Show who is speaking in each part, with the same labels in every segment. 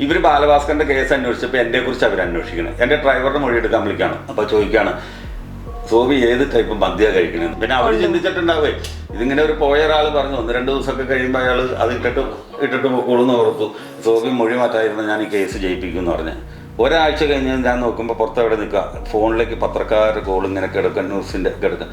Speaker 1: ഇവർ ബാലഭാസ്കറിന്റെ കേസ് അന്വേഷിച്ചപ്പോൾ എന്നെ കുറിച്ച് അവർ അന്വേഷിക്കണം. എന്റെ ഡ്രൈവറുടെ മൊഴി എടുക്കാൻ വിളിക്കാണ്. അപ്പൊ ചോദിക്കാണ് സോബി ഏത് ടൈപ്പ് മദ്യ കഴിക്കണത് പിന്നെ അവർ ചിന്തിച്ചിട്ടുണ്ടാവേ ഇതിങ്ങനെ ഒരു പോയ ഒരാൾ പറഞ്ഞു ഒന്ന് രണ്ട് ദിവസമൊക്കെ കഴിയുമ്പോൾ അയാൾ അത് ഇട്ടിട്ട് ഇട്ടിട്ട് പൊക്കോളൂന്ന് ഓർത്തു. സോബി മൊഴി മാറ്റായിരുന്നു ഞാൻ ഈ കേസ് ജയിപ്പിക്കും എന്ന് പറഞ്ഞ്. ഒരാഴ്ച കഴിഞ്ഞ് ഞാൻ നോക്കുമ്പോൾ പുറത്ത് എവിടെ നിൽക്കുക ഫോണിലേക്ക് പത്രക്കാരുടെ കോൾ ഇങ്ങനെ കിടക്കുക ന്യൂസിന്റെ കിടക്കുക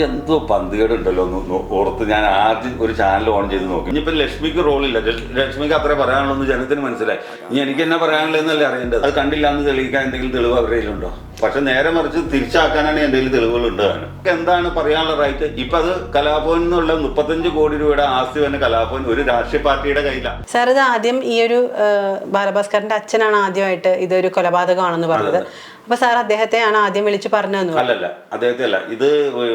Speaker 1: എന്തോ പന്തികേടുണ്ടല്ലോ എന്ന് ഓർത്ത് ഞാൻ ആദ്യം ഒരു ചാനൽ ഓൺ ചെയ്ത് നോക്കി. ഇനിയിപ്പോൾ ലക്ഷ്മിക്ക് റോളില്ല ലക്ഷ്- ലക്ഷ്മിക്ക് അത്ര പറയാനുള്ളൂ എന്ന് ജനത്തിന് മനസ്സിലായി. ഇനി എനിക്ക് എന്നാ പറയാനുള്ളതെന്നല്ലേ അറിയേണ്ടത്? അത് കണ്ടില്ല എന്ന് തെളിയിക്കാൻ എന്തെങ്കിലും തെളിവ് അവരുടെ കയ്യിലുണ്ടോ? പക്ഷെ നേരെ മറിച്ച് തിരിച്ചാക്കാനാണ് എന്തെങ്കിലും തെളിവുകളുണ്ട്. അതിന് എന്താണ് പറയാനുള്ള റൈറ്റ് ഇപ്പൊ അത് കലാഭവൻ എന്നുള്ള മുപ്പത്തഞ്ച് കോടി രൂപയുടെ ആസ്തി തന്നെ കലാഭവൻ ഒരു രാഷ്ട്രീയ പാർട്ടിയുടെ കയ്യിലാണ്
Speaker 2: സാർ ഇത് ആദ്യം ഈ ഒരു ബാലഭാസ്കറിന്റെ അച്ഛനാണ് ആദ്യമായിട്ട് ഇതൊരു കൊലപാതകമാണെന്ന് പറഞ്ഞത്. അപ്പൊ സാർ അദ്ദേഹത്തെയാണ് ആദ്യം വിളിച്ച് പറഞ്ഞു
Speaker 1: അല്ലല്ല അദ്ദേഹത്തെ അല്ല ഇത്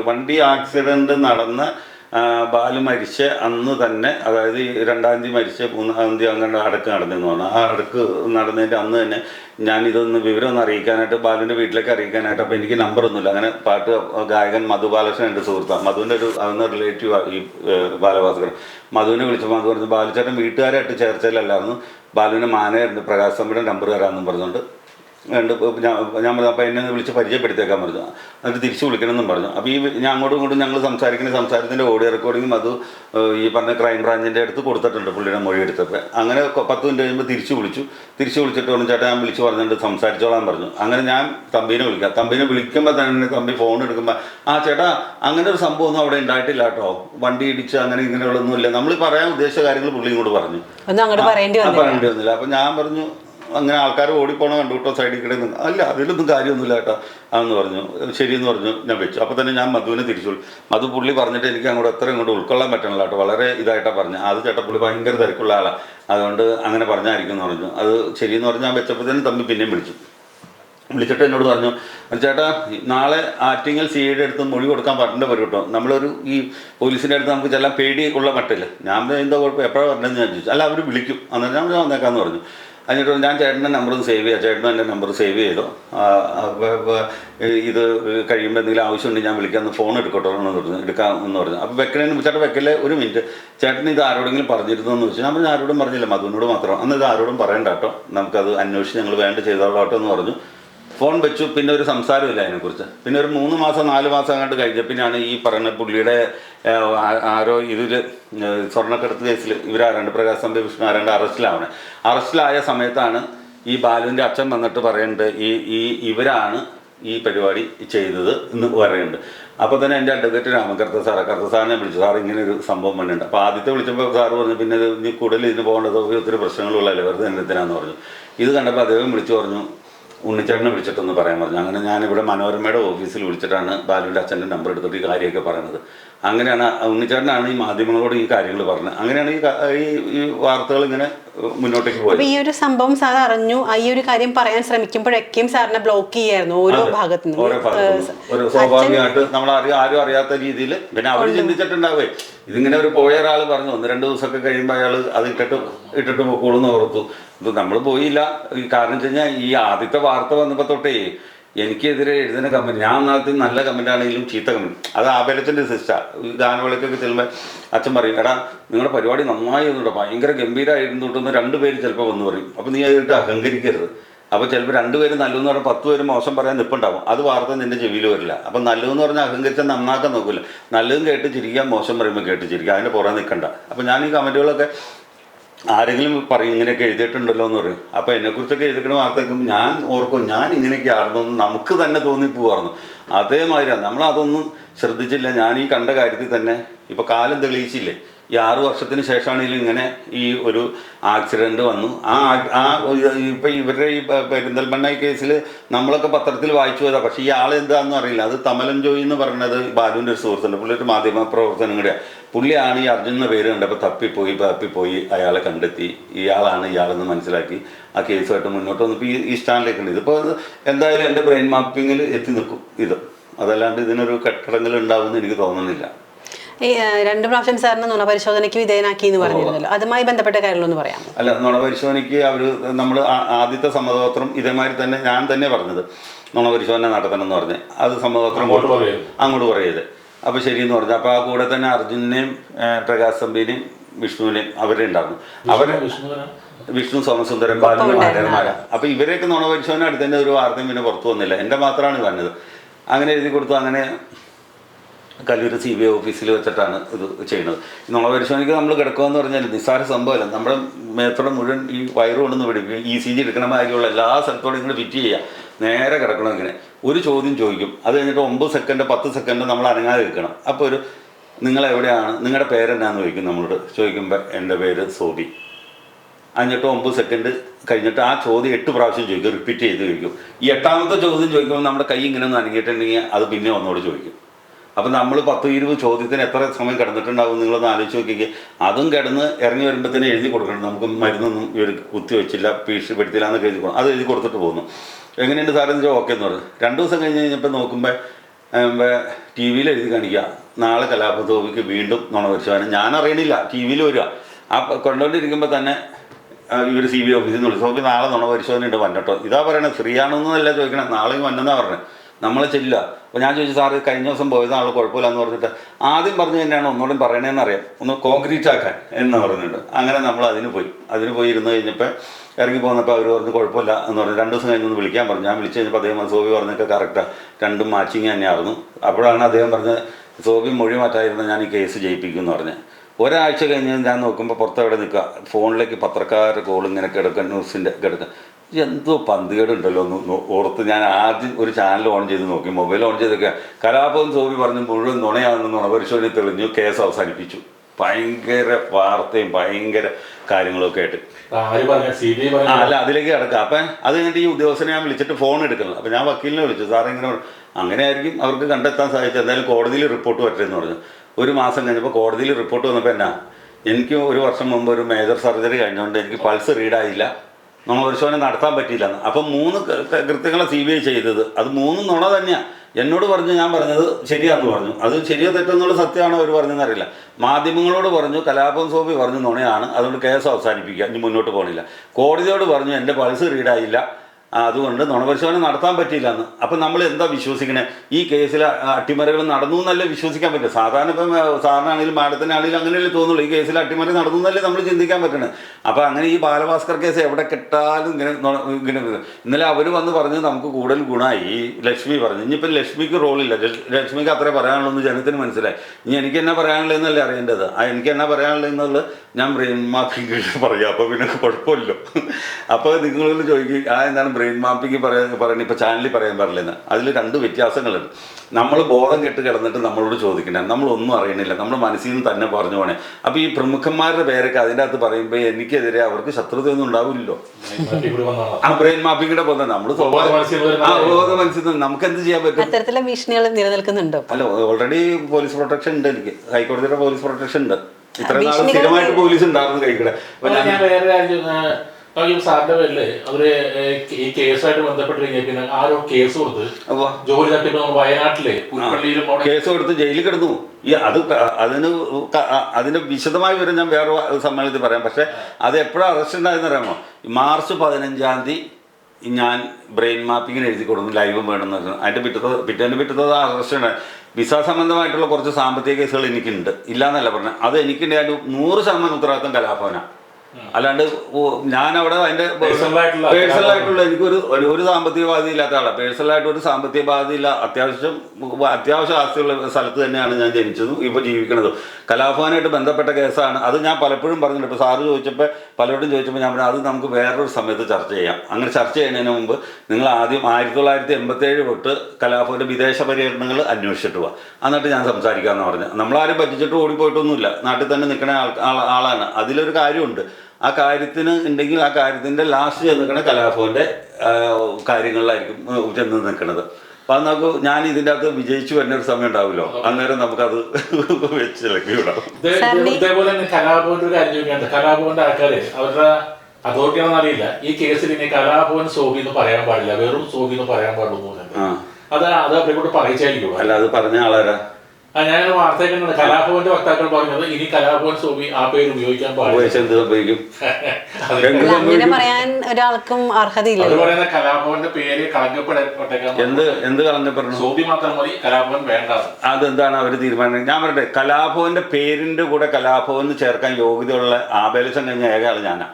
Speaker 1: വണ്ടി ആക്സിഡന്റ് നടന്ന ബാലു മരിച്ച അന്ന് തന്നെ അതായത് രണ്ടാം തീയതി മരിച്ച മൂന്നാം തീയതി അങ്ങനെ അടക്ക് നടന്നെന്ന് പറഞ്ഞു. ആ അടക്ക് നടന്നതിന്റെ അന്ന് തന്നെ ഞാൻ ഇതൊന്ന് വിവരം ഒന്ന് അറിയിക്കാനായിട്ട് ബാലുവിന്റെ വീട്ടിലേക്ക് അറിയിക്കാനായിട്ട് അപ്പോൾ എനിക്ക് നമ്പറൊന്നുമില്ല അങ്ങനെ പാട്ട് ഗായകൻ മധു ബാലകൃഷ്ണൻ എന്റെ സുഹൃത്താണ് മധുവിന്റെ ഒരു അന്ന് റിലേറ്റീവ് ഈ ബാലഭാസ്കർ മധുവിനെ വിളിച്ചപ്പോൾ മധു പറഞ്ഞു ബാലുചേട്ടൻ വീട്ടുകാരായിട്ട് ചേർച്ചയിലല്ലായിരുന്നു. ബാലുവിന്റെ മാനേജറിന്റെ പ്രകാശ് തമ്പിയുടെ നമ്പർ തരാമെന്നും പറഞ്ഞുകൊണ്ട് ഇപ്പൊ ഞാൻ ഞാൻ പറഞ്ഞു അപ്പോൾ എന്നെ വിളിച്ച് പരിചയപ്പെടുത്തേക്കാൻ പറഞ്ഞു. എന്നിട്ട് തിരിച്ച് വിളിക്കണമെന്നും പറഞ്ഞു. അപ്പോൾ ഈ ഞാൻ അങ്ങോട്ടും ഇങ്ങോട്ടും ഞങ്ങൾ സംസാരിക്കുന്ന സംസാരത്തിന്റെ ഓഡിയോ റെക്കോർഡിങ്ങും അത് ഈ പറഞ്ഞ ക്രൈം ബ്രാഞ്ചിന്റെ അടുത്ത് കൊടുത്തിട്ടുണ്ട് പുള്ളിയുടെ മൊഴി എടുത്തപ്പോൾ അങ്ങനെ പത്ത് മിനിറ്റ് കഴിയുമ്പോൾ തിരിച്ച് വിളിച്ചു. തിരിച്ച് വിളിച്ചിട്ട് പറഞ്ഞു ചേട്ടാ ഞാൻ വിളിച്ച് പറഞ്ഞിട്ട് സംസാരിച്ചോളാൻ പറഞ്ഞു. അങ്ങനെ ഞാൻ തമ്പീനെ വിളിക്കാം. തമ്പീനെ വിളിക്കുമ്പോൾ തന്നെ തമ്പി ഫോൺ എടുക്കുമ്പോൾ ആ ചേട്ടാ അങ്ങനെ ഒരു സംഭവം ഒന്നും അവിടെ ഉണ്ടായിട്ടില്ല കേട്ടോ. വണ്ടി ഇടിച്ച് അങ്ങനെ ഇങ്ങനെയുള്ളൊന്നും ഇല്ല. നമ്മൾ പറയാൻ ഉദ്ദേശിച്ച കാര്യങ്ങൾ പുള്ളി ഇങ്ങോട്ട് പറഞ്ഞു.
Speaker 2: പറയേണ്ടി വന്നില്ല.
Speaker 1: അപ്പം ഞാൻ പറഞ്ഞു അങ്ങനെ ആൾക്കാർ ഓടിപ്പോണ കണ്ടു കേട്ടോ സൈഡിൽ കിടന്ന്. അല്ല അതിലൊന്നും കാര്യമൊന്നുമില്ല കേട്ടോ അതെന്ന് പറഞ്ഞു. ശരിയെന്ന് പറഞ്ഞു ഞാൻ വെച്ചു. അപ്പോൾ തന്നെ ഞാൻ മധുവിനെ തിരിച്ചു മധു പുള്ളി പറഞ്ഞിട്ട് എനിക്ക് അങ്ങോട്ട് എത്ര ഇങ്ങോട്ട് ഉൾക്കൊള്ളാൻ പറ്റണല്ലോ കേട്ടോ. വളരെ ഇതായിട്ടാണ് പറഞ്ഞു അത് ചേട്ടാ പുള്ളി ഭയങ്കര തിരക്കുള്ള ആളാണ് അതുകൊണ്ട് അങ്ങനെ പറഞ്ഞായിരിക്കും എന്ന് പറഞ്ഞു. അത് ശരിയെന്ന് പറഞ്ഞ് ഞാൻ വെച്ചപ്പോൾ തന്നെ തമ്മിൽ പിന്നെയും വിളിച്ചു. വിളിച്ചിട്ട് എന്നോട് പറഞ്ഞു ചേട്ടാ നാളെ ആറ്റിങ്ങൽ സി ഐയുടെ അടുത്ത് മൊഴി കൊടുക്കാൻ പറഞ്ഞിട്ട് വരും കേട്ടോ. നമ്മളൊരു ഈ പോലീസിന്റെ അടുത്ത് നമുക്ക് ചെല്ലാൻ പേടി ഉള്ള മട്ടില്ല. ഞാൻ എന്താ കുഴപ്പം? എപ്പോഴാണ് പറഞ്ഞതെന്ന് ഞാൻ ചോദിച്ചു. അല്ല അവർ വിളിക്കും. അന്നേരം ഞാൻ വന്നേക്കാന്ന് പറഞ്ഞു. എന്നിട്ട് ഞാൻ ചേട്ടന്റെ നമ്പർ സേവ് ചെയ്യാം. ചേട്ടനും എന്റെ നമ്പർ സേവ് ചെയ്തോ. ഇത് കഴിയുമ്പോൾ എന്തെങ്കിലും ആവശ്യമുണ്ടെങ്കിൽ ഞാൻ വിളിക്കാമെന്ന് ഫോൺ എടുക്കട്ടോ എന്ന് പറഞ്ഞു എടുക്കാം എന്ന് പറഞ്ഞു. അപ്പോൾ വെക്കണേന് ചേട്ടൻ വെക്കല്ലേ? ഒരു മിനിറ്റ് ചേട്ടൻ ഇത് ആരോടെങ്കിലും പറഞ്ഞിരുന്നു എന്ന് വെച്ചാൽ ഞാൻ ആരോടും പറഞ്ഞില്ല. മധുവിനോട് മാത്രം. അന്ന് ഇത് ആരോടും പറയണ്ട കേട്ടോ. നമുക്കത് അന്വേഷിച്ച് ഞങ്ങൾ വേണ്ട ചെയ്തോളാം കേട്ടോ എന്ന് പറഞ്ഞു. ഫോൺ വെച്ചു പിന്നെ ഒരു സംസാരമില്ല അതിനെക്കുറിച്ച്. പിന്നെ ഒരു മൂന്ന് മാസം നാല് മാസം അങ്ങോട്ട് കഴിഞ്ഞ പിന്നെയാണ് ഈ പറയുന്ന പുള്ളിയുടെ ആരോ ഇതിൽ സ്വർണക്കടത്ത് കേസിൽ ഇവരാരാണ്ട് പ്രകാശ് സംബി വിഷ്ണു ആരാണ്ട് അറസ്റ്റിലാവണേ. അറസ്റ്റിലായ സമയത്താണ് ഈ ബാലുവിന്റെ അച്ഛൻ വന്നിട്ട് പറയുന്നുണ്ട് ഈ ഈ ഇവരാണ് ഈ പരിപാടി ചെയ്തത് എന്ന് പറയുന്നുണ്ട് അപ്പോൾ തന്നെ എന്റെ അഡ്വക്കേറ്റ് രാമകർത്ത സാറെ കർത്ത സാറിനെ വിളിച്ചു. സാർ ഇങ്ങനെ ഒരു സംഭവം വന്നിട്ടുണ്ട്. അപ്പോൾ ആദ്യത്തെ വിളിച്ചപ്പോൾ സാർ പറഞ്ഞു പിന്നെ നീ കൂടുതൽ ഇതിന് പോകേണ്ടത് ഒത്തിരി പ്രശ്നങ്ങളുള്ളതല്ലേ? വെറുതെ എന്തിനാന്ന്? പറഞ്ഞു. ഇത് കണ്ടപ്പോൾ അദ്ദേഹം വിളിച്ചു പറഞ്ഞു ഉണ്ണിച്ചേട്ടനെ വിളിച്ചിട്ടൊന്ന് പറയാൻ പറഞ്ഞു. അങ്ങനെ ഞാനിവിടെ മനോരമയുടെ ഓഫീസിൽ വിളിച്ചിട്ടാണ് ബാലുവിന്റെ അച്ഛന്റെ നമ്പർ എടുത്തിട്ട് ഈ കാര്യമൊക്കെ പറയുന്നത്. അങ്ങനെയാണ് ഉണ്ണിച്ചേട്ടനാണ് ഈ മാധ്യമങ്ങളോട് ഈ കാര്യങ്ങൾ പറഞ്ഞത്. അങ്ങനെയാണ് ഈ ഈ വാർത്തകൾ ഇങ്ങനെ മുന്നോട്ടേക്ക്
Speaker 2: പോയി ഈ ഒരു സംഭവം സാർ അറിഞ്ഞു. ഈ ഒരു കാര്യം പറയാൻ ശ്രമിക്കുമ്പോഴൊക്കെയും സാറിനെ ബ്ലോക്ക് ചെയ്യായിരുന്നു ഓരോ ഭാഗത്തു
Speaker 1: നിന്ന്. സ്വാഭാവികമായിട്ട് നമ്മൾ അറിയ ആരും അറിയാത്ത രീതിയിൽ പിന്നെ അവർ ചിന്തിച്ചിട്ടുണ്ടാവേ ഇതിങ്ങനെ ഒരു പോയ ഒരാൾ പറഞ്ഞു ഒന്ന് രണ്ട് ദിവസമൊക്കെ കഴിയുമ്പോൾ അയാൾ അത് ഇട്ടിട്ട് ഇട്ടിട്ട് പൊക്കോളൂന്ന് ഓർത്തു. ഇത് നമ്മൾ പോയില്ല. കാരണം വെച്ച് കഴിഞ്ഞാൽ ഈ ആദ്യത്തെ വാർത്ത വന്നപ്പോൾ തൊട്ടേ എനിക്കെതിരെ എഴുതുന്ന കമന്റ് ഞാൻ നാട്ടിൽ നല്ല കമന്റ് ആണെങ്കിലും ചീത്ത കമന്റ് അത് ആബേലത്തിന്റെ സിസ്റ്റാണ് ഈ ഗാനവിളക്കൊക്കെ ചെല്ലുമ്പോൾ അച്ഛൻ പറയും എടാ നിങ്ങളുടെ പരിപാടി നന്നായി ഇരുന്നുട്ടോ ഭയങ്കര ഗംഭീരമായിരുന്നു കിട്ടുന്ന രണ്ട് പേര് ചിലപ്പോൾ വന്ന് പറയും. അപ്പോൾ നീ അതിട്ട് അഹങ്കരിക്കരുത്. അപ്പോൾ ചിലപ്പോൾ രണ്ടുപേരും നല്ലതെന്ന് പറഞ്ഞാൽ പത്ത് പേര് മോശം പറയാൻ നിൽപ്പുണ്ടാവും അത് വാർത്ത നിന്റെ ചെവിയിൽ വരില്ല. അപ്പം നല്ലതെന്ന് പറഞ്ഞാൽ അഹങ്കരിച്ചാൽ നന്നാക്കാൻ നോക്കില്ല നല്ലതും കേട്ട് ചിരിക്കാൻ മോശം പറയുമ്പോൾ കേട്ട് ചിരിക്കുക അതിന്റെ പുറകെ നിൽക്കണ്ട അപ്പം ഞാൻ ഈ കമന്റുകളൊക്കെ ആരെങ്കിലും പറയും ഇങ്ങനെയൊക്കെ എഴുതിയിട്ടുണ്ടല്ലോ എന്ന് പറയും. അപ്പോൾ എന്നെക്കുറിച്ചൊക്കെ എഴുതിക്കണ വാർത്തയ്ക്കും ഞാൻ ഓർക്കും ഞാൻ ഇങ്ങനെയൊക്കെ ആയിരുന്നു നമുക്ക് തന്നെ തോന്നിപ്പോവായിരുന്നു അതേമാതിരിയാണ് നമ്മൾ അതൊന്നും ശ്രദ്ധിച്ചില്ല. ഞാൻ ഈ കണ്ട കാര്യത്തിൽ തന്നെ ഇപ്പം കാലം തെളിയിച്ചില്ലേ? ഈ ആറു വർഷത്തിന് ശേഷമാണെങ്കിലും ഇങ്ങനെ ഈ ഒരു ആക്സിഡന്റ് വന്നു. ആ ആ- ഇപ്പം ഇവരുടെ ഈ പെരിന്തൽമണ്ണ കേസിൽ നമ്മളൊക്കെ പത്രത്തിൽ വായിച്ചു പോയതാണ് പക്ഷേ ഈ ആൾ എന്താണെന്ന് അറിയില്ല. അത് തമലൻ ജോയി എന്ന് പറയുന്നത് ബാലുവിന്റെ ഒരു സുഹൃത്തുണ്ട്. പുള്ളി ഒരു മാധ്യമ പ്രവർത്തനം കൂടിയാണ് പുള്ളിയാണ് ഈ അർജുൻ എന്ന പേര് കണ്ടപ്പോൾ തപ്പിപ്പോയി തപ്പിപ്പോയി അയാളെ കണ്ടെത്തി. ഇയാളാണ് ഇയാളെന്ന് മനസ്സിലാക്കി ആ കേസുമായിട്ട് മുന്നോട്ട് വന്നപ്പോൾ ഈ ഈ സ്റ്റാൻഡിലേക്ക് ഉണ്ട്. ഇതിപ്പോൾ എന്തായാലും എന്റെ ബ്രെയിൻ മാപ്പിങ്ങിൽ എത്തി നിൽക്കും. ഇത്. അതല്ലാണ്ട് ഇതിനൊരു കെട്ടടങ്ങൾ ഉണ്ടാവുമെന്ന് എനിക്ക് തോന്നുന്നില്ല.
Speaker 2: രണ്ട് പ്രാവശ്യം സാറിന് നുണ പരിശോധനയ്ക്ക് വിധേയനാക്കി എന്ന് പറഞ്ഞിരുന്നല്ലോ. അതുമായി ബന്ധപ്പെട്ട കാര്യങ്ങളൊന്ന് പറയാം
Speaker 1: അല്ല നുണ പരിശോധനയ്ക്ക് അവർ നമ്മൾ ആദ്യത്തെ സമ്മതപത്രം ഇതേമാതിരി തന്നെ ഞാൻ തന്നെ പറഞ്ഞത്. നുണ പരിശോധന നടത്തണം എന്ന് പറഞ്ഞ്. അത് സമ്മതപത്രം
Speaker 3: അങ്ങോട്ട്
Speaker 1: പറയത് അപ്പോൾ ശരിയെന്ന് പറഞ്ഞു. അപ്പോൾ ആ കൂടെ തന്നെ അർജുനെയും പ്രകാശ് തമ്പിനെയും വിഷ്ണുവിനെയും അവരെ ഉണ്ടായിരുന്നു. അവരെ
Speaker 3: വിഷ്ണുവിനെ?
Speaker 1: വിഷ്ണു സോമസുന്ദരൻ ബാലു മാരന്മാര അപ്പൊ ഇവരെയൊക്കെ നുണ പരിശോധന അടുത്തതിന്റെ ഒരു വാർത്തയും പിന്നെ പുറത്തു വന്നില്ല. എന്റെ മാത്രമാണ് പറഞ്ഞത്. അങ്ങനെ എഴുതി കൊടുത്തു. അങ്ങനെ കല്ലൂർ സി ബി ഐ ഓഫീസിൽ വെച്ചിട്ടാണ് ഇത് ചെയ്യുന്നത്. നമ്മളെ പരിശോധനയ്ക്ക് നമ്മൾ കിടക്കുക എന്ന് പറഞ്ഞാൽ നിസ്സാര സംഭവമല്ല. നമ്മുടെ മേത്തോടെ മുഴുവൻ ഈ വയറ് കൊണ്ടൊന്ന് പിടിക്കും ഇ സി ജി എടുക്കണ മാതിരിയുള്ള എല്ലാ സ്ഥലത്തോടും ഇങ്ങനെ ഫിറ്റ് ചെയ്യുക നേരെ കിടക്കണം ഇങ്ങനെ. ഒരു ചോദ്യം ചോദിക്കും. അത് കഴിഞ്ഞിട്ട് ഒമ്പത് സെക്കൻഡ് പത്ത് സെക്കൻഡ് നമ്മൾ അനങ്ങാതെ നിൽക്കണം. അപ്പോൾ ഒരു നിങ്ങൾ എവിടെയാണ് നിങ്ങളുടെ പേരെന്നാന്ന് ചോദിക്കും നമ്മളോട്. ചോദിക്കുമ്പോൾ എന്റെ പേര് സോബി. അഞ്ഞിട്ട് ഒമ്പത് സെക്കൻഡ് കഴിഞ്ഞിട്ട് ആ ചോദ്യം എട്ട് പ്രാവശ്യം ചോദിക്കും. റിപ്പീറ്റ് ചെയ്ത് ചോദിക്കും. ഈ എട്ടാമത്തെ ചോദ്യം ചോദിക്കുമ്പോൾ നമ്മുടെ കൈ ഇങ്ങനെ ഒന്ന് അനങ്ങിയിട്ടുണ്ടെങ്കിൽ അത് പിന്നെ ഒന്നോട് ചോദിക്കും. അപ്പം നമ്മൾ പത്ത് ഇരുപത് ചോദ്യത്തിന് എത്ര സമയം കിടന്നിട്ടുണ്ടാവും നിങ്ങളൊന്ന് ആലോചിച്ച് നോക്കിക്കേ. അതും കിടന്ന് ഇറങ്ങി വരുമ്പോൾ തന്നെ എഴുതി കൊടുക്കണം. നമുക്ക് മരുന്നൊന്നും ഇവർ കുത്തി വെച്ചില്ല ഭീഷണിപ്പെടുത്തില്ല എന്നൊക്കെ എഴുതി കൊടുക്കും അത് എഴുതി കൊടുത്തിട്ട് പോകുന്നു. എങ്ങനെയുണ്ട് സാറേ എന്ന് ഓക്കെ എന്ന് പറഞ്ഞു. രണ്ട് ദിവസം കഴിഞ്ഞ് കഴിഞ്ഞപ്പോൾ നോക്കുമ്പോൾ ടി വിയിൽ എഴുതി കാണിക്കുക. നാളെ കലാപത്തോപിക്ക് വീണ്ടും നുണ പരിശോധന. ഞാൻ അറിയണില്ല ടി വിയിൽ വരിക. ആ കൊണ്ടുകൊണ്ടിരിക്കുമ്പോൾ തന്നെ ഇവർ സി ബി ഓഫീസിൽ നിന്ന് വിളിച്ചു. നോക്കി നാളെ നുണ പരിശോധന ഉണ്ട് വന്നട്ടോ. ഇതാ പറയണത് ഫ്രീ ആണെന്നല്ല ചോദിക്കണം. നാളെയും വന്നെന്നാണ് പറഞ്ഞത് നമ്മളെ ചെല്ലുക. അപ്പോൾ ഞാൻ ചോദിച്ചു സാറ് കഴിഞ്ഞ ദിവസം പോയത് ആൾ കുഴപ്പമില്ലെന്ന് പറഞ്ഞിട്ട്. ആദ്യം പറഞ്ഞു തന്നെയാണ് ഒന്നുകൂടി പറയണേന്ന് അറിയാം ഒന്ന് കോൺക്രീറ്റ് ആക്കാൻ എന്ന് പറഞ്ഞിട്ട്. അങ്ങനെ നമ്മൾ അതിന് പോയി. അതിന് പോയി ഇരുന്ന് കഴിഞ്ഞപ്പോൾ ഇറങ്ങി പോന്നപ്പോൾ അവർ പറഞ്ഞു കുഴപ്പമില്ല എന്ന് പറഞ്ഞു. രണ്ട് ദിവസം കഴിഞ്ഞൊന്ന് വിളിക്കാൻ പറഞ്ഞു. ഞാൻ വിളിച്ചു കഴിഞ്ഞപ്പോൾ അദ്ദേഹം സോബി പറഞ്ഞൊക്കെ കറക്റ്റാണ് രണ്ടും മാച്ചിങ് തന്നെയായിരുന്നു. അപ്പോഴാണ് അദ്ദേഹം പറഞ്ഞത് സോബി മൊഴി മാറ്റായിരുന്നു ഞാൻ ഈ കേസ് ജയിപ്പിക്കും എന്ന് പറഞ്ഞ്. ഒരാഴ്ച കഴിഞ്ഞ് ഞാൻ നോക്കുമ്പോൾ പുറത്തെവിടെ നിൽക്കുക. ഫോണിലേക്ക് പത്രക്കാരുടെ കോൾ ഇങ്ങനെ കിടക്കുക ന്യൂസിന്റെ കിടക്കുക. എന്തോ പന്തികേടുണ്ടല്ലോ എന്ന് നോ- ഓർത്ത് ഞാൻ ആദ്യം ഒരു ചാനൽ ഓൺ ചെയ്ത് നോക്കി മൊബൈൽ ഓൺ ചെയ്തൊക്കെ. കലാപവും സോബി പറഞ്ഞ് മുഴുവൻ നുണയാണെന്ന് നുണ പരിശോധന തെളിഞ്ഞു കേസ് അവസാനിപ്പിച്ചു. ഭയങ്കര വാർത്തയും ഭയങ്കര കാര്യങ്ങളൊക്കെ ആയിട്ട്. അല്ല അതിലേക്ക് കിടക്കാം. അപ്പം അത് കഴിഞ്ഞിട്ട് ഈ ഉദ്യോഗസ്ഥനെ ഞാൻ വിളിച്ചിട്ട് ഫോൺ എടുക്കണം അപ്പം ഞാൻ വക്കീലിനെ വിളിച്ചു സാറേ ഇങ്ങനെ അങ്ങനെ ആയിരിക്കും അവർക്ക് കണ്ടെത്താൻ സാധിച്ചത്. എന്തായാലും കോടതിയിൽ റിപ്പോർട്ട് പറ്റുമെന്ന് പറഞ്ഞു. ഒരു മാസം കഴിഞ്ഞപ്പോൾ കോടതിയിൽ റിപ്പോർട്ട് വന്നപ്പോൾ എന്നാ എനിക്ക് ഒരു വർഷം മുമ്പ് ഒരു മേജർ സർജറി കഴിഞ്ഞുകൊണ്ട് എനിക്ക് പൾസ് റീഡായില്ല നമ്മൾ പരിശോധന നടത്താൻ പറ്റിയില്ല അപ്പം മൂന്ന് കൃത്യങ്ങളെ സി ബി ഐ ചെയ്തത്. അത് മൂന്നും നുണ തന്നെയാണ് എന്നോട് പറഞ്ഞു ഞാൻ പറഞ്ഞത് ശരിയാന്ന് പറഞ്ഞു. അത് ശരിയോ തെറ്റെന്നുള്ള സത്യമാണോ അവർ പറഞ്ഞതെന്ന് അറിയില്ല. മാധ്യമങ്ങളോട് പറഞ്ഞു കലാപം സോബി പറഞ്ഞു നുണയാണ്. അതുകൊണ്ട് കേസ് അവസാനിപ്പിക്കുക. ഇനി മുന്നോട്ട് പോകണില്ല കോടതിയോട് പറഞ്ഞു എന്റെ പൾസ് റീഡായില്ല. അതുകൊണ്ട് നുണപരിശോധന നടത്താൻ പറ്റിയില്ല എന്ന് അപ്പം നമ്മൾ എന്താ വിശ്വസിക്കണേ? ഈ കേസിൽ അട്ടിമറികൾ നടന്നു എന്നല്ലേ വിശ്വസിക്കാൻ പറ്റും സാധാരണ ഇപ്പം സാറിനാണെങ്കിലും മാഡത്തിനാണെങ്കിലും അങ്ങനെയല്ലേ തോന്നുള്ളൂ. ഈ കേസിൽ അട്ടിമറി നടന്നു എന്നല്ലേ നമ്മൾ ചിന്തിക്കാൻ പറ്റണേ? അപ്പം അങ്ങനെ ഈ ബാലഭാസ്കർ കേസ് എവിടെ കിട്ടാലും ഇങ്ങനെ ഇങ്ങനെ ഇന്നലെ അവർ വന്ന് പറഞ്ഞ് നമുക്ക് കൂടുതൽ ഗുണമായി. ഈ ലക്ഷ്മി പറഞ്ഞു. ഇനിയിപ്പം ലക്ഷ്മിക്ക് റോളില്ല. ലക്ഷ്- ലക്ഷ്മിക്ക് അത്രേ പറയാനുള്ളൂ എന്ന് ജനത്തിന് മനസ്സിലായി. ഇനി എനിക്ക് എന്നാ പറയാനുള്ളതെന്നല്ലേ അറിയേണ്ടത്? എനിക്ക് എന്നാ പറയാനുള്ളതെന്നുള്ളത് ഞാൻ ബ്രെയിൻ മാപ്പിംഗ് പറയാം. അപ്പോൾ പിന്നെ കുഴപ്പമില്ല. അപ്പോൾ നിങ്ങളൊന്ന് ചോദിക്കും. ആ എന്താണ് ബ്രെയിൻ മാപ്പിംഗ് പറയാൻ പറയണ ഇപ്പോൾ ചാനലിൽ പറയാൻ പാടില്ലെന്ന്. അതിൽ രണ്ട് വ്യത്യാസങ്ങളുണ്ട്. നമ്മൾ ബോധം കെട്ട് കിടന്നിട്ട് നമ്മളോട് ചോദിക്കണ്ട. നമ്മളൊന്നും അറിയണില്ല. നമ്മൾ മനസ്സിൽ നിന്ന് തന്നെ പറഞ്ഞു പോണേ. അപ്പോൾ ഈ പ്രമുഖന്മാരുടെ പേരൊക്കെ അതിന്റെ അകത്ത് പറയുമ്പോൾ എനിക്കെതിരെ അവർക്ക് ശത്രുതയൊന്നും ഉണ്ടാവില്ലല്ലോ. ആ ബ്രെയിൻ മാപ്പിങ്ങിടെ പോലെ നമ്മൾ
Speaker 3: ബോധ മനസ്സിൽ നിന്ന്
Speaker 1: ആ ബോധ മനസ്സിൽ നിന്ന് നമുക്ക് എന്ത് ചെയ്യാൻ പറ്റും?
Speaker 2: അത്തരത്തിലുള്ള ഭീഷണികൾ നിലനിൽക്കുന്നുണ്ടോ
Speaker 1: അല്ല ഓൾറെഡി പോലീസ് പ്രൊട്ടക്ഷൻ ഉണ്ട് എനിക്ക്. ഹൈക്കോടതിയുടെ പോലീസ് പ്രൊട്ടക്ഷൻ ഉണ്ട്. ഇത്ര നാൾ സ്ഥിരമായിട്ട് പോലീസ് ഉണ്ടായിരുന്നു കൈക്കടെ
Speaker 3: കാര്യം സാറിന്റെ പേരിൽ ഈ കേസുമായിട്ട് ബന്ധപ്പെട്ട് കഴിഞ്ഞാൽ പിന്നെ ആരോ കേസ് കൊടുത്ത് ജോലി തട്ടിപ്പ് വയനാട്ടിലെ പുൽപ്പള്ളിയിലും
Speaker 1: കേസ് കൊടുത്ത് ജയിലിൽ കിടന്നു. ഈ അത് അതിന് അതിന് വിശദമായി അ- അതിന്റെ വിശദമായ വിവരം ഞാൻ വേറെ സമ്മേളനത്തിൽ പറയാം. പക്ഷെ അത് എപ്പോഴാണ് അറസ്റ്റ് ഉണ്ടായെന്ന് അറിയാമോ മാർച്ച് പതിനഞ്ചാം തീയതി ഞാൻ ബ്രെയിൻ മാപ്പിങ്ങിന് എഴുതി കൊടുക്കുന്നു ലൈവും വേണമെന്ന് പറഞ്ഞു അതിന്റെ പിറ്റത്തെ പിറ്റേന്റെ പിറ്റത്തത് അറസ്റ്റ് ഉണ്ട് വിസ സംബന്ധമായിട്ടുള്ള കുറച്ച് സാമ്പത്തിക കേസുകൾ എനിക്കുണ്ട്. ഇല്ലാന്നല്ല പറഞ്ഞത്. അത് എനിക്കുണ്ട് അതിന്റെ നൂറ് ശതമാനം ഉത്തരവാദിത്തം കലാഭവനാണ് അല്ലാണ്ട് ഞാനവിടെ ഞാൻ അവിടെ അതിന്റെ പേഴ്സണൽ ആയിട്ടുള്ള എനിക്കൊരു ഒരു- ഒരു സാമ്പത്തിക ബാധ്യത ഇല്ലാത്ത ആളാണ് പേഴ്സണൽ ആയിട്ട് ഒരു സാമ്പത്തിക ബാധ്യത അത്യാവശ്യം അത്യാവശ്യം ആസ്തിയുള്ള സ്ഥലത്ത് തന്നെയാണ് ഞാൻ ജനിച്ചതും ഇപ്പോൾ ജീവിക്കുന്നത് കലാഭവനായിട്ട് ബന്ധപ്പെട്ട കേസാണ്. അത് ഞാൻ പലപ്പോഴും പറഞ്ഞിട്ടുണ്ട്. ഇപ്പോൾ സാറ് ചോദിച്ചപ്പോൾ പലരോടും ചോദിച്ചപ്പോൾ ഞാൻ പറഞ്ഞു അത് നമുക്ക് വേറൊരു സമയത്ത് ചർച്ച ചെയ്യാം. അങ്ങനെ ചർച്ച ചെയ്യുന്നതിന് മുമ്പ് നിങ്ങൾ ആദ്യം ആയിരത്തി തൊള്ളായിരത്തി എൺപത്തേഴ് തൊട്ട് കലാഭവന്റെ വിദേശ പര്യടനങ്ങൾ അന്വേഷിച്ചിട്ട് പോവാ എന്നിട്ട് ഞാൻ സംസാരിക്കാമെന്ന് പറഞ്ഞു. നമ്മളാരും പറ്റിച്ചിട്ട് ഓടിപ്പോയിട്ടൊന്നുമില്ല. നാട്ടിൽ തന്നെ നിൽക്കുന്ന ആൾ- ആളാണ്. അതിലൊരു കാര്യമുണ്ട്. ആ കാര്യത്തിന് ഉണ്ടെങ്കിൽ ആ കാര്യത്തിന്റെ ലാസ്റ്റ് ചെന്ന് നിൽക്കുന്ന കലാഭവന്റെ ആ, കാര്യങ്ങളിലായിരിക്കും ചെന്ന് നിൽക്കുന്നത് അപ്പൊ അത് നമുക്ക് ഞാൻ ഇതിന്റെ അകത്ത് വിജയിച്ചു വരുന്ന ഒരു സമയം ഉണ്ടാവുമല്ലോ. അന്നേരം നമുക്കത് വെച്ച് ഇളക്കി വിടാം.
Speaker 3: ഇത് ഇത് ഇതേപോലെ തന്നെ കലാഭവന്റെ ഒരു കാര്യം ചോദിക്കാണ്ട് കലാഭവന്റെ ആൾക്കാര് അവരുടെ അതോറിറ്റി ആണെന്ന് അറിയില്ല. ഈ കേസിൽ ഇനി കലാഭവൻ സോബി എന്ന് പറയാൻ പാടില്ല. വെറും സോബി എന്ന് പറയാൻ പാടുള്ളൂ
Speaker 1: ആ.
Speaker 3: അത് അത് അവരെ കൂടെ പറയിച്ചായിരിക്കും.
Speaker 1: അല്ല അത് പറഞ്ഞ ആളാരാ?
Speaker 3: ആ ഞാൻ വാർത്ത കണ്ടത് കലാഭവന്റെ വക്താക്കൾ പറഞ്ഞത് ഇനി കലാഭവൻ സോബി ആ പേര് ഉപയോഗിക്കാൻ പാടില്ല.
Speaker 2: അങ്ങനെ പറയാൻ ഒരാൾക്കും
Speaker 3: അർഹതയില്ല.
Speaker 2: അത്
Speaker 3: പറയുന്ന കലാഭവന്റെ പേര് കളങ്കപ്പെടപ്പെട്ടേക്കാൻ
Speaker 1: എന്ത് എന്ത് കളഞ്ഞപ്പറഞ്ഞു
Speaker 3: സോബി മാത്രം മതി കലാഭവൻ വേണ്ട
Speaker 1: അതെന്താണ് അവർ തീരുമാനം? ഞാൻ പറയട്ടെ കലാഭവന്റെ പേരിന്റെ കൂടെ കലാഭവൻ എന്ന് ചേർക്കാൻ യോഗ്യതയുള്ള ആബേലസം കഴിഞ്ഞ ഏക ആൾ ഞാനാ.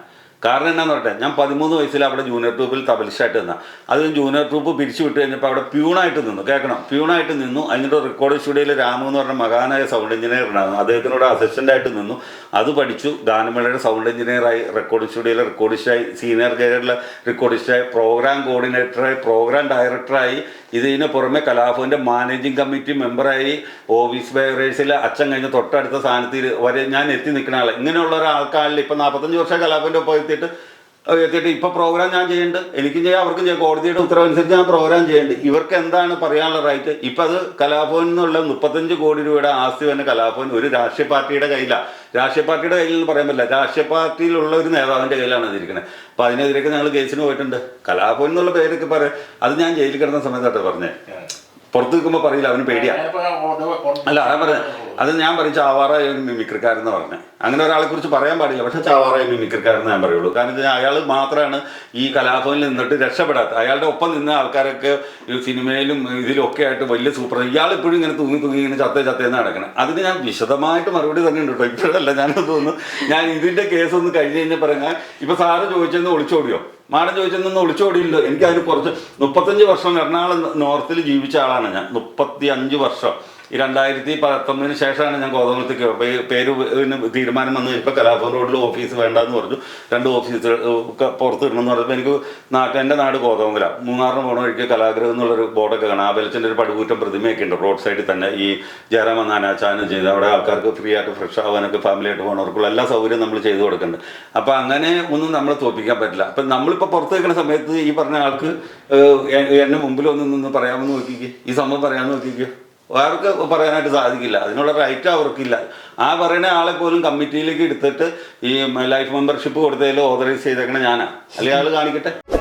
Speaker 1: കാരണം എന്നാന്ന് പറഞ്ഞാൽ ഞാൻ പതിമൂന്ന് വയസ്സിൽ അവിടെ ജൂനിയർ ട്രൂപ്പിൽ തബലിഷായിട്ട് നിന്ന. അത് ജൂനിയർ ട്രൂപ്പ് പിരിച്ചു വിട്ട് കഴിഞ്ഞപ്പോൾ അവിടെ പ്യൂണായിട്ട് നിന്നു. കേൾക്കണം. പ്യൂണായിട്ട് നിന്നു. അതിന്റെ റെക്കോർഡിംഗ് സ്റ്റുഡിയോയിൽ രാമു എന്ന് പറഞ്ഞ മഹാനായ സൗണ്ട് എഞ്ചിനീയർ ഉണ്ടായിരുന്നു. അദ്ദേഹത്തിനോട് അസിസ്റ്റന്റായിട്ട് നിന്നു. അത് പഠിച്ചു. ഗാനമേളയുടെ സൗണ്ട് എഞ്ചിനീയറായി റെക്കോർഡ് സ്റ്റുഡിയോയിലെ റെക്കോർഡിസ്റ്റായി സീനിയർ ഗൈഡിലെ റെക്കോർഡിസ്റ്റായി പ്രോഗ്രാം കോർഡിനേറ്ററായി പ്രോഗ്രാം ഡയറക്ടറായി ഇതിന് പുറമെ കലാഭവന്റെ മാനേജിംഗ് കമ്മിറ്റി മെമ്പറായി ഓഫീസ് ബെയറേഴ്സിലെ അച്ഛൻ കഴിഞ്ഞ് തൊട്ടടുത്ത സ്ഥാനത്തിൽ വരെ ഞാൻ എത്തി നിൽക്കുന്ന ആളെ. ഇങ്ങനെയുള്ള ഒരാൾക്കാരിൽ ഇപ്പം നാൽപ്പത്തഞ്ച് വർഷം കലാഭവന്റെ ഒപ്പം എത്തിയിട്ട് എത്തിയിട്ട് ഇപ്പോൾ പ്രോഗ്രാം ഞാൻ ചെയ്യേണ്ടത് എനിക്കും ചെയ്യാം അവർക്കും ചെയ്യാം. കോടതിയുടെ ഉത്തരവനുസരിച്ച് ഞാൻ പ്രോഗ്രാം ചെയ്യേണ്ടത് ഇവർക്ക് എന്താണ് പറയാനുള്ള റൈറ്റ് ഇപ്പം അത് കലാഭവൻ എന്നുള്ള മുപ്പത്തഞ്ച് കോടി രൂപയുടെ ആസ്തി തന്നെ കലാഭവൻ ഒരു രാഷ്ട്രീയ പാർട്ടിയുടെ കയ്യിലാണ് രാഷ്ട്രീയ പാർട്ടിയുടെ കയ്യിൽ പറയാൻ പറ്റില്ല. രാഷ്ട്രീയ പാർട്ടിയിലുള്ള ഒരു നേതാവിന്റെ കയ്യിലാണ് അതിരിക്കുന്നത് അപ്പൊ അതിനെതിരെയൊക്കെ ഞങ്ങൾ കേസിന് പോയിട്ടുണ്ട്. കലാഭവൻ എന്നുള്ള പേരൊക്കെ പറയാം അത് ഞാൻ ജയിലിൽ കിടന്ന സമയത്തായിട്ട് പറഞ്ഞേ. പുറത്ത് നിൽക്കുമ്പോൾ പറയില്ല അവന് പേടിയാ. അല്ല അതാ പറഞ്ഞത് അത് ഞാൻ പറയും ചാവാറായ ഒരു മിമിക്രിക്കാരെന്ന് പറഞ്ഞത് അങ്ങനെ ഒരാളെ കുറിച്ച് പറയാൻ പാടില്ല പക്ഷെ ചാവാറായ മിമിക്രിക്കാരെന്ന് ഞാൻ പറയുള്ളൂ. കാരണം അയാൾ മാത്രമാണ് ഈ കലാഭവനിൽ നിന്നിട്ട് രക്ഷപ്പെടാത്ത. അയാളുടെ ഒപ്പം നിന്ന ആൾക്കാരൊക്കെ സിനിമയിലും ഇതിലൊക്കെ ആയിട്ട് വലിയ സൂപ്പർ ഇയാൾ ഇപ്പോഴും ഇങ്ങനെ തൂങ്ങി തൂങ്ങി ഇങ്ങനെ ചത്തേ ചത്തേന്ന് നടക്കണം. അതിന് ഞാൻ വിശദമായിട്ട് മറുപടി തന്നെ ഉണ്ട് കേട്ടോ ഇപ്പോഴല്ല ഞാനത് തോന്നുന്നു. ഞാൻ ഇതിന്റെ കേസ് ഒന്ന് കഴിഞ്ഞ് കഴിഞ്ഞാൽ പറഞ്ഞാൽ ഇപ്പൊ സാറ് ചോദിച്ചെന്ന് ഒളിച്ചോടിയോ? മാഡം ചോദിച്ചെന്നൊന്നും ഒളിച്ചോടിയില്ല. എനിക്ക് അതിന് കുറച്ച് മുപ്പത്തഞ്ച് വർഷം എറണാകുളം നോർത്തിൽ ജീവിച്ച ആളാണ് ഞാൻ. മുപ്പത്തി അഞ്ച് വർഷം. ഈ രണ്ടായിരത്തി പത്തൊമ്പതിന് ശേഷമാണ് ഞാൻ കോതമംഗലത്തേക്ക് അപ്പോൾ ഈ പേര് തീരുമാനം വന്നു. ഇപ്പോൾ കലാഭവൻ റോഡിൽ ഓഫീസ് വേണ്ടെന്ന് പറഞ്ഞു. രണ്ട് ഓഫീസുകൾ ഒക്കെ പുറത്ത് ഇടണമെന്ന് പറഞ്ഞപ്പോൾ എനിക്ക് നാട്ടിൽ എന്റെ നാട് കോതമംഗല മൂന്നാറിന് പോകണ വഴിക്ക് കലാഗ്രഹം എന്നുള്ളൊരു ബോർഡൊക്കെ കാണാം. ആബലച്ചന്റെ ഒരു പടുകൂറ്റം പ്രതിമയൊക്കെ ഉണ്ട്. റോഡ് സൈഡിൽ തന്നെ ഈ ജയറാം നാനാചാനം ചെയ്ത് അവിടെ ആൾക്കാർക്ക് ഫ്രീ ആയിട്ട് ഫ്രഷ് ആവാനൊക്കെ ഫാമിലിയായിട്ട് പോകണവർക്കുള്ള എല്ലാ സൗകര്യവും നമ്മൾ ചെയ്തു കൊടുക്കുന്നുണ്ട്. അപ്പോൾ അങ്ങനെ ഒന്നും നമ്മളെ തോൽപ്പിക്കാൻ പറ്റില്ല. അപ്പം നമ്മളിപ്പോൾ പുറത്ത് വയ്ക്കുന്ന സമയത്ത് ഈ പറഞ്ഞ ആൾക്ക് എന്നെ മുമ്പിൽ ഒന്ന് നിന്ന് പറയാമെന്ന് നോക്കിക്കേ. ഈ സംഭവം പറയാമെന്ന് നോക്കിക്കോ. അവർക്ക് പറയാനായിട്ട് സാധിക്കില്ല. അതിനുള്ള റൈറ്റ് അവർക്കില്ല. ആ പറയുന്ന ആളെ പോലും കമ്മിറ്റിയിലേക്ക് എടുത്തിട്ട് ഈ ലൈഫ് മെമ്പർഷിപ്പ് കൊടുത്തതിൽ ഓതറൈസ് ചെയ്തേക്കണ ഞാനാ. അല്ലെങ്കിൽ ആൾ കാണിക്കട്ടെ?